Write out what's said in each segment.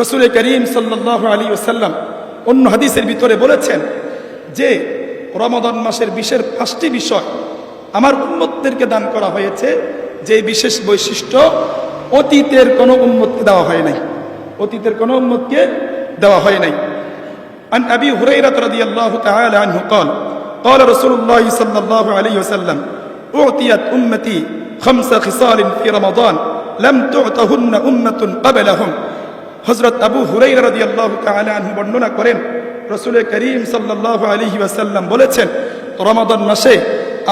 রসুল করিম সাল্লাহ আলী ওসাল্লাম অন্য হাদিসের ভিতরে বলেছেন যে রমাদান মাসের বিশের পাঁচটি বিষয় আমার উন্মতদেরকে দান করা হয়েছে যে বিশেষ বৈশিষ্ট্য অতীতের কোনো উন্মতকে দেওয়া হয় নাই অতীতের কোনো উন্মতকে দেওয়া হয় নাই عن أبي هريرة رضي الله تعالى عنه قال قال رسول الله صلى الله عليه وسلم أعطيت أمتي خمس خصال في رمضان لم تعطهن أمة قبلهم হজরত আবু হুরাই রাদি আল্লাহ আনহু বর্ণনা করেন, রসুল করিম সাল্লাহ আলহি ওয়াসাল্লাম বলেছেন, রমাদান মাসে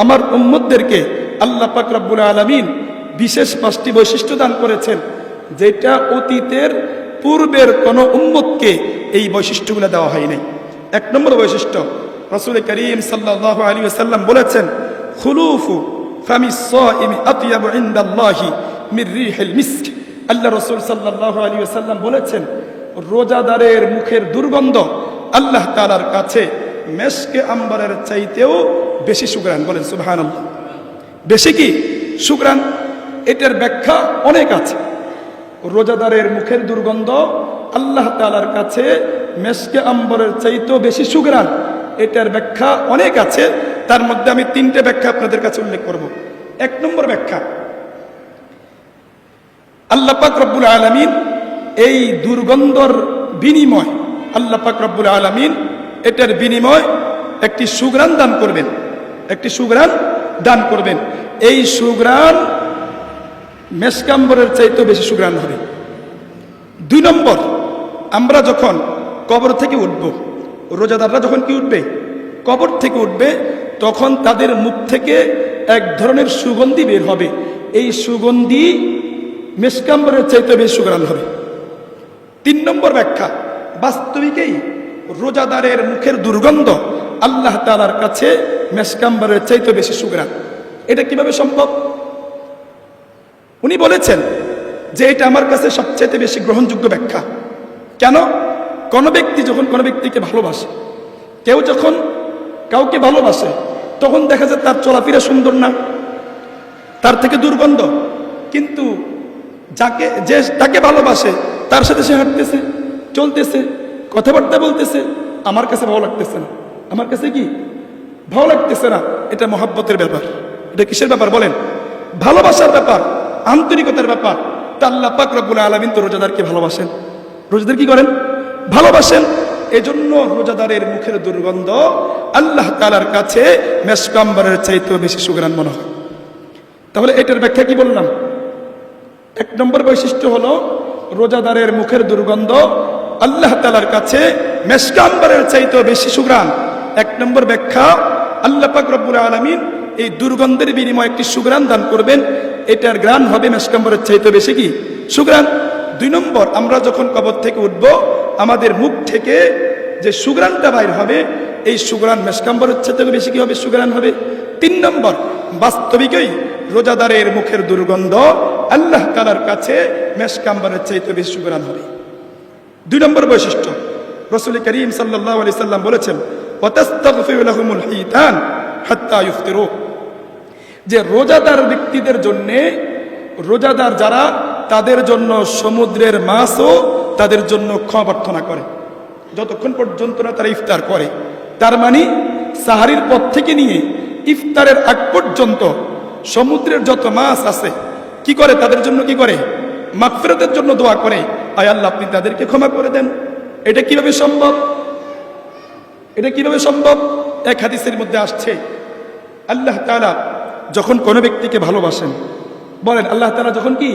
আমার উম্মতদেরকে আল্লাহ পাক রব্বুল আলমিন বিশেষ পাঁচটি বৈশিষ্ট্য দান করেছেন, যেটা অতীতের পূর্বের কোনো উম্মতকে এই বৈশিষ্ট্যগুলো দেওয়া হয় নাই এক নম্বর বৈশিষ্ট্য, রসুল করিম সাল্লাহ আলী ওয়াসাল্লাম বলেছেন, খুলুফু ফামি সাইমি আতিয়াবু ইনদাল্লাহি মির রিহিল মিস্ক। আল্লাহ রসুল সাল্লাহ আলী সাল্লাম বলেছেন, রোজাদারের মুখের দুর্গন্ধ আল্লাহ তালার কাছে মেশকে আম্বারের চাইতেও বেশি সুগ্রান বলেন সুবহান আল্লাহ বেশি কি? সুগ্রান এটার ব্যাখ্যা অনেক আছে। রোজাদারের মুখের দুর্গন্ধ আল্লাহ তালার কাছে মেশকে আম্বরের চাইতেও বেশি সুগ্রান এটার ব্যাখ্যা অনেক আছে। তার মধ্যে আমি তিনটে ব্যাখ্যা আপনাদের কাছে উল্লেখ করব। এক নম্বর ব্যাখ্যা আল্লাহ পাক রব্বুল আলমিন এই দুর্গন্ধর বিনিময়, আল্লাহ পাক রব্বুল আলমিন এটার বিনিময় একটি সুগ্রান দান করবেন। একটি সুগ্রান দান করবেন। এই সুগ্রাণ মেসকাম্বরের চাইতেও বেশি সুগ্রান হবে। দুই নম্বর, আমরা যখন কবর থেকে উঠব, রোজাদাররা যখন কি উঠবে? কবর থেকে উঠবে, তখন তাদের মুখ থেকে এক ধরনের সুগন্ধি বের হবে। এই সুগন্ধি মেসকাম্বরের চাইতে বেশি সুগ্রান হবে। তিন নম্বর ব্যাখ্যা, বাস্তবিকেই রোজাদারের মুখের দুর্গন্ধ আল্লাহ তালার কাছে মেসকাম্বরের চাইতে বেশি সুগ্রান। এটা কীভাবে সম্ভব? উনি বলেছেন যে এটা আমার কাছে সবচাইতে বেশি গ্রহণযোগ্য ব্যাখ্যা। কেন? কোন ব্যক্তি যখন কোনো ব্যক্তিকে ভালোবাসে, কেউ যখন কাউকে ভালোবাসে, তখন দেখা যায় তার চলাফেরা সুন্দর না, তার থেকে দুর্গন্ধ। কিন্তু যাকে, যে তাকে ভালোবাসে, তার সাথে সে হাঁটতেছে, চলতেছে, কথাবার্তা বলতেছে, আমার কাছে ভালো লাগতেছে না। আমার কাছে কি? ভালো লাগতেছে না। এটা মহাব্বতের ব্যাপার। এটা কিসের ব্যাপার বলেন? ভালোবাসার ব্যাপার, আন্তরিকতার ব্যাপার। তা পাক রব্বুল আলমিন তো রোজাদারকে ভালোবাসেন। রোজাদার কি করেন? ভালোবাসেন। এজন্য রোজাদারের মুখের দুর্গন্ধ আল্লাহ তালার কাছে মেসকাম্বারের চাইতেও বেশি সুগ্রান মনে হয়। তাহলে এটার ব্যাখ্যা কি বললাম? এক নম্বর বৈশিষ্ট্য হলো রোজাদারের মুখের দুর্গন্ধ। আল্লাহ তালার কাছে মেসকাম্বারের চাইতেও বেশি সুগ্রান এক নম্বর ব্যাখ্যা, আল্লাহ পাক রব্বুল আলমিন এই দুর্গন্ধের বিনিময়ে একটি সুগ্রান দান করবেন। এটার গ্রান হবে মেসকাম্বারের চাইতে বেশি কি? সুগ্রান দুই নম্বর, আমরা যখন কবর থেকে উঠব, আমাদের মুখ থেকে যে সুগ্রানটা বাইর হবে, এই সুগ্রান মেসকাম্বরের চাইতে বেশি কি হবে? সুগ্রান হবে। তিন নম্বর, বাস্তবিকই রোজাদারের মুখের দুর্গন্ধ আল্লাহ তালার কাছে মেসকাম্বরের চাইতে বেশি সুগ্রান হবে দুই নম্বর বৈশিষ্ট্য, রসুল করিম সাল্লাহ আলি সাল্লাম বলেছেন। যে রোজাদার ব্যক্তিদের জন্যে, রোজাদার যারা, তাদের জন্য সমুদ্রের মাছও তাদের জন্য ক্ষমা প্রার্থনা করে যতক্ষণ পর্যন্ত না তারা ইফতার করে, তার মানে সাহারির পথ থেকে নিয়ে ইফতারের আগ পর্যন্ত সমুদ্রের যত মাছ আছে কি করে? তাদের জন্য কি করে? মাগফিরাতের জন্য দোয়া করে। আয় আল্লাহ, আপনি তাদেরকে ক্ষমা করে দেন। এটা কীভাবে সম্ভব? এটা কীভাবে সম্ভব? এক হাদিসের মধ্যে আসছে, আল্লাহ তালা যখন কোনো ব্যক্তিকে ভালোবাসেন, বলেন আল্লাহ তালা যখন কি?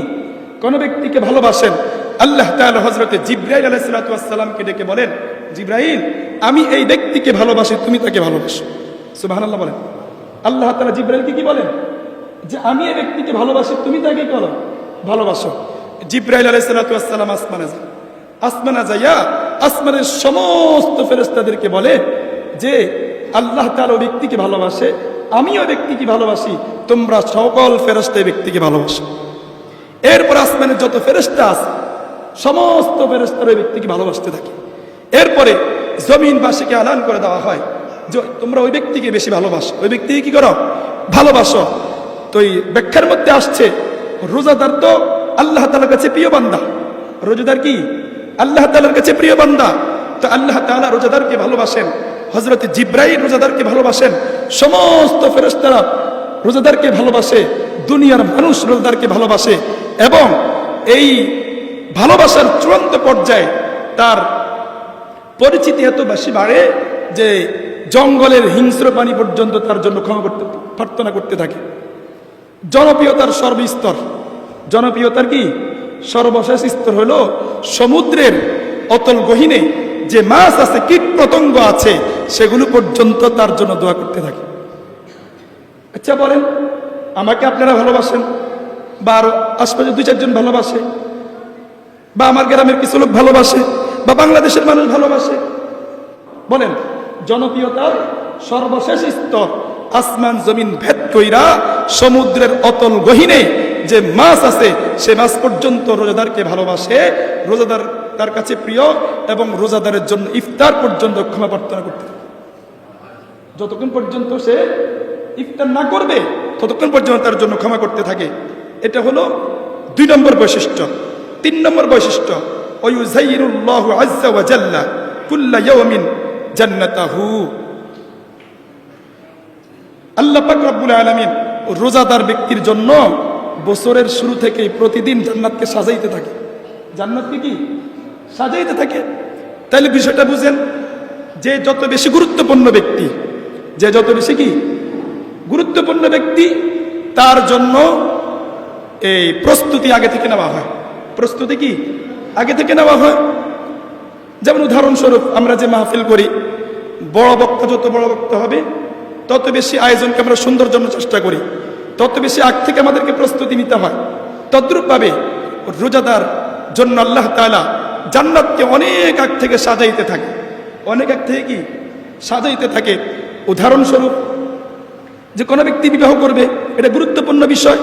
কোনো ব্যক্তিকে ভালোবাসেন, আল্লাহ তাআলা হজরতে জিব্রাইল আলাইসালামকে ডেকে বলেন, জিব্রাইল, আমি এই ব্যক্তিকে ভালোবাসি, তুমি তাকে ভালোবাসো। সুবহানাল্লাহ বলেন। আল্লাহ তাআলা জিব্রাইলকে কি বলেন? যে আমি এই ব্যক্তিকে ভালোবাসি, তুমি তাকে করো। ভালোবাসো। জিব্রাইল আলাইসালাম আসমানে যান আসমানা যাইয়া আসমানের সমস্ত ফেরেস্তাদেরকে বলে যে, আল্লাহ তার ওই ব্যক্তিকে ভালোবাসে, আমিও ব্যক্তিকে ভালোবাসি, তোমরা সকল ফেরস্তা ব্যক্তিকে ভালোবাসো। এরপর আসমানের যত ফেরেস্তা আছে, সমস্ত ফেরেস্তার ওই ব্যক্তিকে ভালোবাসতে থাকে। এরপরে জমিনবাসীকে আলান করে দেওয়া হয় যে, তোমরা ওই ব্যক্তিকে বেশি ভালোবাসো। ওই ব্যক্তিকে কি করো? ভালোবাসো। তো এই ব্যাখ্যার মধ্যে আসছে, রোজাদার তো আল্লাহ তালার কাছে প্রিয় বান্দা। রোজাদার কি? আল্লাহ তালার কাছে প্রিয় বান্দা। তো আল্লাহ তালা রোজাদারকে ভালোবাসেন। হজরত জিব্রাইল রোজাদারকে ভালোবাসেন। সমস্ত ফেরেস্তারা রোজাদারকে ভালোবাসে। দুনিয়ার মানুষ রোজাদারকে ভালোবাসে। এবং এই ভালোবাসার চূড়ান্ত পর্যায়ে তার পরিচিতি এত বেশি বাড়ে যে জঙ্গলের হিংস্র প্রাণী পর্যন্ত তার জন্য ক্ষমা করতে প্রার্থনা করতে থাকে। জনপ্রিয়তার সর্বস্তর। জনপ্রিয়তার কি? সর্বশেষ স্তর হলো সমুদ্রের অতল গহিনে যে মাছ আছে কীট পতঙ্গ আছে, সেগুলো পর্যন্ত তার জন্য দোয়া করতে থাকে। আচ্ছা বলেন, আমাকে আপনারা ভালোবাসেন বা আরও আশপাশে দুই চারজন ভালোবাসে বা আমার গ্রামের কিছু লোক ভালোবাসে বা বাংলাদেশের মানুষ ভালোবাসে, বলেন, জনপ্রিয়তার সর্বশেষ স্তর আসমান জমিন ভেদ কইরা সমুদ্রের অতল গহিনে যে মাছ আছে, সে মাছ পর্যন্ত রোজাদারকে ভালোবাসে। রোজাদার তার কাছে প্রিয় এবং রোজাদারের জন্য ইফতার পর্যন্ত ক্ষমা প্রার্থনা করতে যতক্ষণ পর্যন্ত সে ইফতার না করবে, ততক্ষণ পর্যন্ত তার জন্য ক্ষমা করতে থাকে। এটা হলো দুই নম্বর বৈশিষ্ট্য। তিন নম্বর বৈশিষ্ট্য আল্লাহ পাক রব্বুল আলামিন রোজাদার ব্যক্তির জন্য বছরের শুরু থেকে প্রতিদিন জান্নাতকে সাজাইতে থাকে। জান্নাতকে কি সাজাইতে থাকে। তাহলে বিষয়টা বুঝেন, যে যত বেশি গুরুত্বপূর্ণ ব্যক্তি, যে যত বেশি কি? গুরুত্বপূর্ণ ব্যক্তি, তার জন্য এই প্রস্তুতি আগে থেকে নেওয়া হয়। প্রস্তুতি কি? আগে থেকে নেওয়া হয়। যেমন উদাহরণস্বরূপ আমরা যে মাহফিল করি, বড় বক্তা যত বড় বক্তা হবে তত বেশি আয়োজনকে আমরা সুন্দর জন্য চেষ্টা করি। তত বেশি আগ থেকে আমাদেরকে প্রস্তুতি নিতে হয়। তদ্রূপভাবে রোজাদার জন্য আল্লাহ তাআলা জান্নাতকে অনেক আগ থেকে সাজাইতে থাকে। অনেক আগ থেকে কি? সাজাইতে থাকে। উদাহরণস্বরূপ যে কোনো ব্যক্তি বিবাহ করবে, এটা গুরুত্বপূর্ণ বিষয়।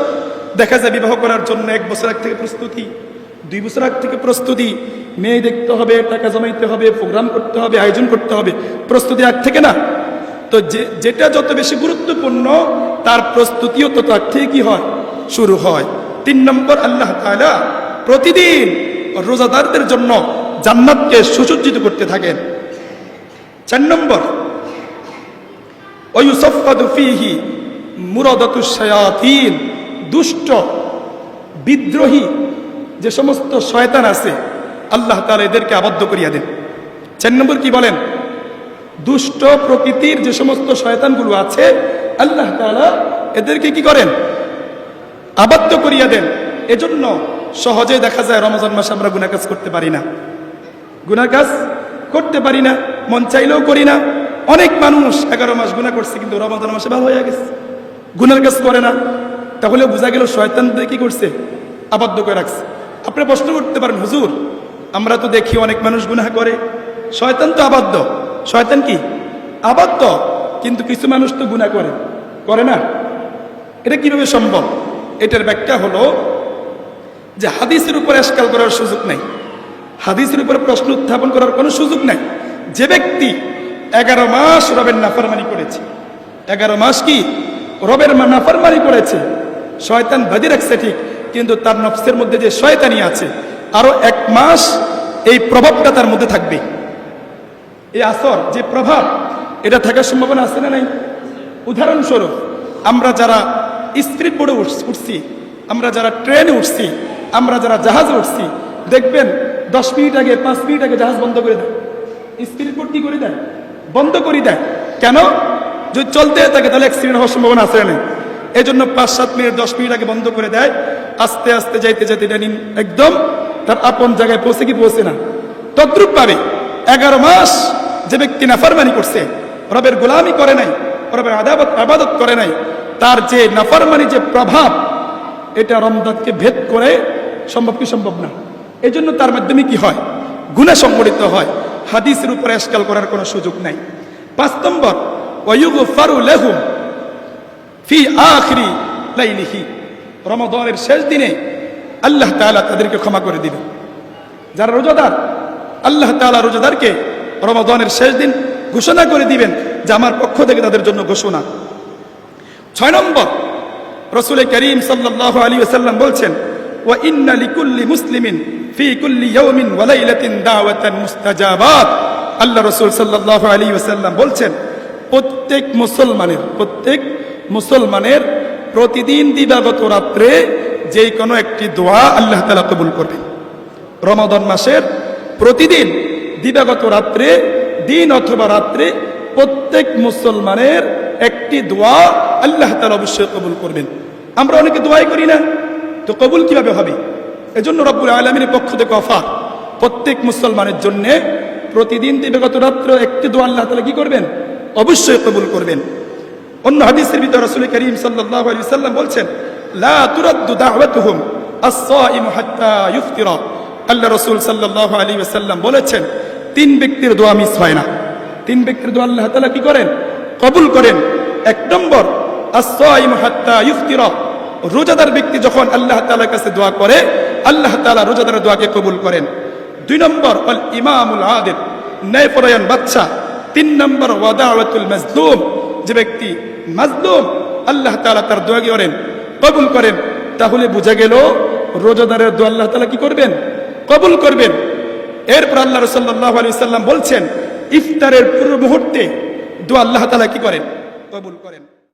দেখা যায় বিবাহ করার জন্য এক বছর আগ থেকে প্রস্তুতি, দুই বছর আগ থেকে প্রস্তুতি। মেয়ে দেখতে হবে, টাকা জমাইতে হবে, প্রোগ্রাম করতে হবে, আয়োজন করতে হবে। প্রস্তুতি আগ থেকে না। তো যেটা যত বেশি গুরুত্বপূর্ণ, তার প্রস্তুতিও তত আগ থেকে কি হয়, শুরু হয়। তিন নম্বর, আল্লাহ তাআলা প্রতিদিন রোজাদারদের জন্য জান্নাতকে সুসজ্জিত করতে থাকেন। চার নম্বর ওয়ুসফাদু ফিহি দুষ্ট, বিদ্রোহী যে সমস্ত শয়তান আছে, আল্লাহ তাআলা এদেরকে আবদ্ধ করিয়া দেন। চার নম্বর কি বলেন? দুষ্ট প্রকৃতির যে সমস্ত শয়তানগুলো আছে, আল্লাহ তাআলা এদেরকে কি করেন? আবদ্ধ করিয়া দেন। এজন্য সহজে দেখা যায় রমজান মাসে আমরা গুনাহ কাজ করতে পারি না। গুনার কাজ করতে পারি না, মন চাইলেও করি না। অনেক মানুষ এগারো মাস গুণা করছে, কিন্তু রমাদান মাসে ভালো হয়ে গেছে। গুনার কাজ করে না। তাহলে বোঝা গেল শয়তান দিয়ে কি করছে? আবদ্ধ করে রাখছে। আপনি প্রশ্ন করতে পারেন, হুজুর, আমরা তো দেখি অনেক মানুষ গুনাহ করে। শয়তান তো আবদ্ধ। শয়তান কি? আবদ্ধ। কিন্তু কিছু মানুষ তো গুনাহ করে। করে না। এটা কীভাবে সম্ভব? এটার ব্যাখ্যা হলো যে হাদিসের উপর এসকাল করার সুযোগ নাই। হাদিসের উপর প্রশ্ন উত্থাপন করার কোনো সুযোগ নাই। যে ব্যক্তি এগারো মাস রবের নাফরমানি করেছে। এগারো মাস কি রবের নাফরমানি করেছে। শয়তান বাদি রাখছে ঠিক, কিন্তু তার নফসের মধ্যে যে শয়তানি আছে, আরও এক মাস এই প্রভাবটা তার মধ্যে থাকবে। এই আসর যে প্রভাব, এটা থাকার সম্ভাবনা আছে না নাই? উদাহরণস্বরূপ, আমরা যারা স্পিড বোর্ডে উঠছি, আমরা যারা ট্রেনে উঠছি, আমরা যারা জাহাজে উঠছি, দেখবেন দশ মিনিট আগে, পাঁচ মিনিট আগে জাহাজ বন্ধ করে দেয়। স্পিড বোর্ড কি করে দেয়? বন্ধ করে দেয়। কেন? যদি চলতে থাকে, তাহলে অ্যাক্সিডেন্ট হওয়ার সম্ভাবনা আছে না এই জন্য পাঁচ, সাত মিনিট, দশ মিনিট আগে বন্ধ করে দেয়। আস্তে আস্তে যাইতে যাইতে এটা একদম তার আপন জায়গায় পৌঁছে কি পৌঁছে না। তদ্রুপ পাবে এগারো মাস যে ব্যক্তি নাফারমানি করছে, রবের গোলামি করে নাই, রবের আদাবত, আবাদত করে নাই, তার যে নাফরমানি যে প্রভাব, এটা রমদানকে ভেদ করে সম্ভব কি সম্ভব না? এই জন্য তার মাধ্যমে কি হয়? গুণা সংগঠিত হয়। হাদিসের উপরে এসকাল করার কোনো সুযোগ নাই। পাঁচ নম্বর ওয়ুগফারু লাহুম ফি আখিরি লাইলিহি। রমাদানের শেষ দিনে আল্লাহ তাআলা তাদেরকে ক্ষমা করে দিবেন। যারা রোজাদার, আল্লাহ তাআলা রোজাদারকে রমাদানের শেষ দিন ঘোষণা করে দিবেন যে আমার পক্ষ থেকে তাদের জন্য ঘোষণা। ছয় নম্বর, রসুল করিম সাল্লাহ আলী সাল্লাম বলছেন, ওয়া ইন্না লিকুল্লি মুসলিমিন ফি কুল্লি ইয়াউমিন ওয়া লাইলাতিন দাওয়াতান মুস্তাজাবাত। আল্লাহ রাসূল সাল্লাল্লাহু আলাইহি ওয়াসাল্লাম বলছেন, প্রত্যেক মুসলমানের প্রত্যেক মুসলমানের প্রতিদিন দিবাগত রাত্রে যে কোনো একটি দোয়া আল্লাহ তাআলা কবুল করবেন। রমাদান মাসের প্রতিদিন দিবাগত রাত্রে, দিন অথবা রাত্রে প্রত্যেক মুসলমানের একটি দোয়া আল্লাহ তাআলা অবশ্যই কবুল করবেন। আমরা অনেকে দোয়াই করি না, তো কবুল কীভাবে হবে? এজন্য রব্বুল আলমীর পক্ষ থেকে অফার, প্রত্যেক মুসলমানের জন্য প্রতিদিন দিবাগত রাত্র একটি দোয়া আল্লাহ তাআলা কি করবেন? অবশ্যই কবুল করবেন। অন্য হাদিসের ভিতরে রাসূল করিম সাল্লাম বলছেন, লা আল্লাহ রাসূল সাল্লাল্লাহু আলাইহি ওয়াসাল্লাম বলেছেন তিন ব্যক্তির দোয়া মিস হয় না। তিন ব্যক্তির দোয়া আল্লাহ তালা কি করেন? কবুল করেন। এক নম্বর রোজাদার ব্যক্তি যখন আল্লাহ তাআলার কাছে দোয়া করে, আল্লাহ তাআলা রোজাদারের দোয়াকে কবুল করেন। দুই নম্বর আল ইমামুল আদিল, ন্যায়পরায়ণ বাচ্চা তিন নম্বর ওয়াদাওয়াতুল মাজলুম। যে ব্যক্তি মাজলুম, আল্লাহ তাআলা তার দোয়া করেন, কবুল করেন। তাহলে বোঝা গেল, রোজাদারের দোয়া আল্লাহ তালা কি করবেন? কবুল করবেন। এরপর আল্লাহ রসল্লাহ আলু সাল্লাম বলছেন, ইফতারের পূর্ব মুহূর্তে দোয়া আল্লাহ তালা কি করেন? কবুল করেন।